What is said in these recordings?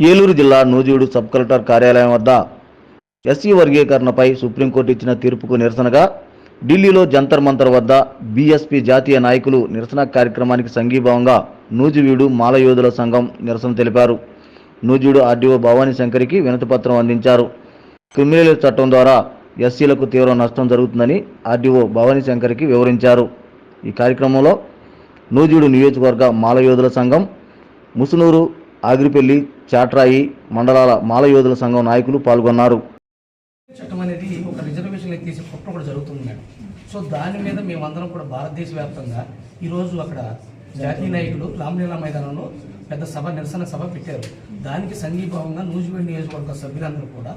ఏలూరు జిల్లా Nuzvid sub collector కార్యాలయం వద్ద ఎస్సీ వర్గీకరణపై సుప్రీంకోర్టు ఇచ్చిన తీర్పుకు నిరసనగా ఢిల్లీలో జంతర్ మంతర్ వద్ద బీఎస్పీ జాతీయ నాయకులు నిరసన కార్యక్రమానికి సంఘీభావంగా నూజివీడు మాలయోధుల సంఘం నిరసన తెలిపారు. నూజివీడు ఆర్డీఓ భవానీ శంకర్కి వినతిపత్రం అందించారు. క్రిమినల్ చట్టం ద్వారా ఎస్సీలకు తీవ్ర నష్టం జరుగుతుందని ఆర్డీఓ భవానీ శంకర్కి వివరించారు. ఈ కార్యక్రమంలో నూజివీడు నియోజకవర్గ మాలయోధుల సంఘం ముసునూరు ఆగిరిపల్లి చాట్రాయి మండలాల మాలయోధుల సంఘం నాయకులు పాల్గొన్నారు. చట్టం అనేది ఒక రిజర్వేషన్ తీసి కుట్ర కూడా జరుగుతుంది మేడం. సో దాని మీద మేమందరం కూడా భారతదేశ వ్యాప్తంగా ఈరోజు అక్కడ జాతీయ నాయకులు రామలీలా మైదానంలో పెద్ద సభ నిరసన సభ పెట్టారు. దానికి సంఘీభావంగా నూజివీడు నియోజకవర్గ సభ్యులందరూ కూడా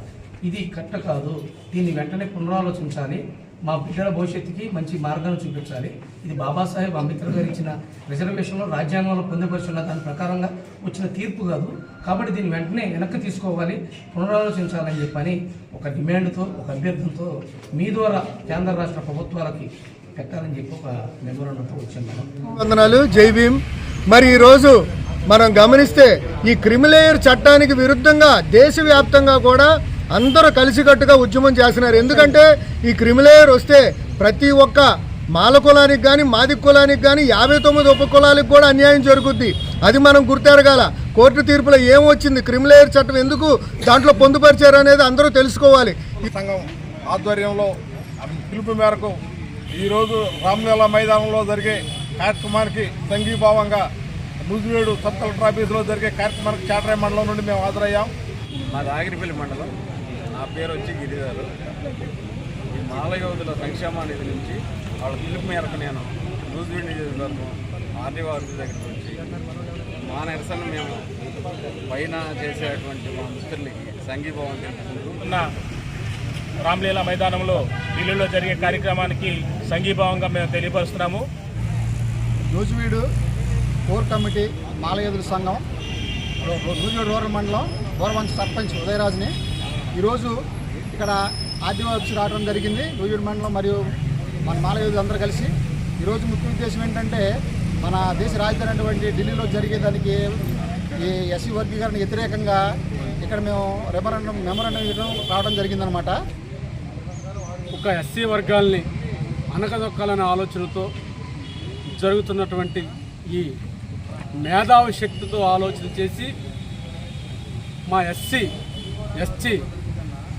ఇది కట్ట కాదు. దీన్ని వెంటనే పునరాలోచించాలి. మా బిడ్డల భవిష్యత్తుకి మంచి మార్గాన్ని చూపించాలి. ఇది బాబాసాహెబ్ అంబేద్కర్ గారు ఇచ్చిన రిజర్వేషన్లో రాజ్యాంగంలో పొందుపరుచున్న దాని ప్రకారంగా వచ్చిన తీర్పు కాదు. కాబట్టి దీన్ని వెంటనే వెనక్కి తీసుకోవాలి పునరాలోచించాలని చెప్పని ఒక డిమాండ్తో ఒక అభ్యర్థనతో మీ ద్వారా కేంద్ర రాష్ట్ర ప్రభుత్వాలకి పెట్టాలని చెప్పి ఒక మెమోరండంతో వచ్చాను వందనాలు. జై భీమ్. మరి ఈరోజు మనం గమనిస్తే ఈ క్రిమిలేయర్ చట్టానికి విరుద్ధంగా దేశవ్యాప్తంగా కూడా అందరూ కలిసికట్టుగా ఉద్యమం చేస్తున్నారు. ఎందుకంటే ఈ క్రిమిలేయర్ వస్తే ప్రతి ఒక్క మాల కులానికి కానీ మాది కులానికి కానీ యాభై తొమ్మిది ఉప కులాలకు కూడా అన్యాయం జరుగుద్ది. అది మనం గుర్తెరగాల. కోర్టు తీర్పులో ఏం వచ్చింది? క్రిమిలేయర్ చట్టం ఎందుకు దాంట్లో పొందుపరిచారు అనేది అందరూ తెలుసుకోవాలి. ఈ సంఘం ఆధ్వర్యంలో పిలుపు మేరకు ఈరోజు రామ్లీలా మైదానంలో జరిగే కార్యక్రమానికి సంఘీభావంగా నూజివేడు సబ్ కలెక్టర్ ఆఫీసులో జరిగే కార్యక్రమానికి చాటరాయి మండలం నుండి మేము హాజరయ్యాం. మా రాగిరిపల్లి మండలం. నా పేరు వచ్చి గిరిగారు ఈ మాలయోధుల సంక్షేమ నిధి నుంచి వాళ్ళ పిలుపు మేరకు నేను నూజివీడ్ నియోజకవర్గం ఆర్డీఓ ఆఫీస్ దగ్గరికి వచ్చి మా నిరసన మేము పైన చేసేటువంటి మా మిత్రులకి సంఘీభావం తెలుపుకుంటూ ఉన్న రామ్లీలా మైదానంలో ఢిల్లీలో జరిగే కార్యక్రమానికి సంఘీభావంగా మేము తెలియపరుస్తున్నాము. నూజివీడు కోర్ కమిటీ మాలయోధుల సంఘం నూజివీడు రూరల్ మండలం గౌరవంశ సర్పంచ్ ఉదయరాజుని ఈరోజు ఇక్కడ ఆర్డీఓ రావడం జరిగింది. నూజివీడు మండలం మరియు మన మాలయోధులు అందరూ కలిసి. ఈరోజు ముఖ్య ఉద్దేశం ఏంటంటే మన దేశ రాజధాని అటువంటి ఢిల్లీలో జరిగేదానికి ఈ ఎస్సీ వర్గీకరణ వ్యతిరేకంగా ఇక్కడ మేము రెమరండం మెమరండం ఇవ్వడం రావడం జరిగిందనమాట ఒక ఎస్సీ వర్గాల్ని అనకదొక్కాలనే ఆలోచనతో జరుగుతున్నటువంటి ఈ మేధావి శక్తితో ఆలోచన చేసి మా ఎస్సీ ఎస్టీ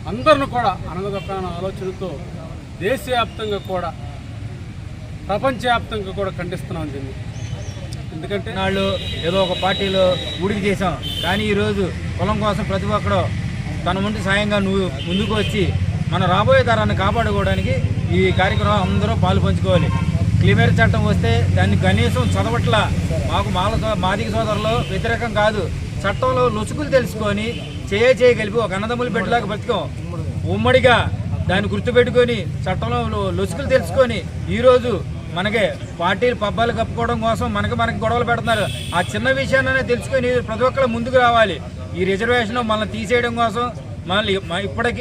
అందరిని కూడా అనగదొక్కాలనే ఆలోచనతో దేశవ్యాప్తంగా కూడా ప్రపంచవ్యాప్తంగా కూడా ఖండిస్తున్నాం దీన్ని ఎందుకంటే నాళ్ళు ఏదో ఒక పార్టీలో ఉడికి చేసాం కానీ ఈరోజు కులం కోసం ప్రతి ఒక్కడు తన ముందు సాయంగా నువ్వు ముందుకు వచ్చి మన రాబోయే తరాన్ని కాపాడుకోవడానికి ఈ కార్యక్రమం అందరూ పాలు పంచుకోవాలి. క్లిమేర్ చట్టం వస్తే దాన్ని కనీసం చదవట్ల. మాకు మాల మాదిక సోదరులు వ్యతిరేకం కాదు. చట్టంలో లొసుకులు తెలుసుకొని చేయ చేయగలిపి ఒక అన్నదమ్ములు పెట్టలేక బ్రతికం. ఉమ్మడిగా దాన్ని గుర్తుపెట్టుకొని చట్టంలో లొసుకులు తెలుసుకొని ఈరోజు మనకి పార్టీలు పబ్బాలు కప్పుకోవడం కోసం మనకి మనకి గొడవలు పెడుతున్నారు. ఆ చిన్న విషయాన్ని తెలుసుకొని ప్రతి ఒక్కరు ముందుకు రావాలి. ఈ రిజర్వేషన్ మనల్ని తీసేయడం కోసం మనల్ని మ- ఇప్పటికీ